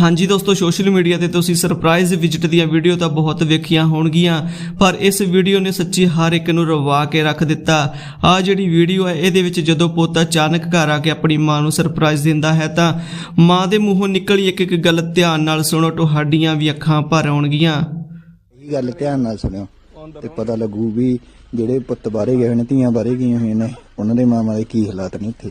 ਹਾਂਜੀ ਦੋਸਤੋ, social media ਤੇ ਤੁਸੀਂ ਸਰਪ੍ਰਾਈਜ਼ ਵਿਜ਼ਿਟ ਦੀਆਂ ਵੀਡੀਓ ਤਾਂ ਬਹੁਤ ਵੇਖੀਆਂ ਹੋਣਗੀਆਂ, ਪਰ ਇਸ ਵੀਡੀਓ ਨੇ ਸੱਚੀ ਹਰ ਇੱਕ ਨੂੰ ਰਵਾ ਕੇ ਰੱਖ ਦਿੱਤਾ। ਆ ਜਿਹੜੀ ਵੀਡੀਓ ਹੈ, ਇਹਦੇ ਵਿੱਚ ਜਦੋਂ ਪੁੱਤ ਅਚਾਨਕ ਘਰ ਆ ਕੇ ਆਪਣੀ ਮਾਂ ਨੂੰ ਸਰਪ੍ਰਾਈਜ਼ ਦਿੰਦਾ ਹੈ, ਤਾਂ ਮਾਂ ਦੇ ਮੂੰਹੋਂ ਨਿਕਲੀ ਇੱਕ ਇੱਕ ਗੱਲ ਧਿਆਨ ਨਾਲ ਸੁਣੋ, ਤੁਹਾਡੀਆਂ ਵੀ ਅੱਖਾਂ ਭਰ ਆਉਣਗੀਆਂ। ਇਹ ਗੱਲ ਧਿਆਨ ਨਾਲ ਸੁਣਿਓ, ਤੇ ਪਤਾ ਲੱਗੂ ਵੀ ਜਿਹੜੇ ਪੁੱਤ ਬਾਰੇ ਗਏ ਨੇ, ਧੀਆਂ ਬਾਰੇ ਗਈਆਂ ਹੋਈਆਂ ਨੇ, ਉਹਨਾਂ ਦੇ ਮਾਂ ਦੇ ਕੀ ਹਾਲਾਤ ਨੇ ਇੱਥੇ।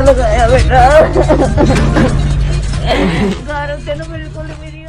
ਲਗਾਇਆ ਬੇਟਾ। ਘਰ ਤੈਨੂੰ ਬਿਲਕੁਲ ਮੇਰੀ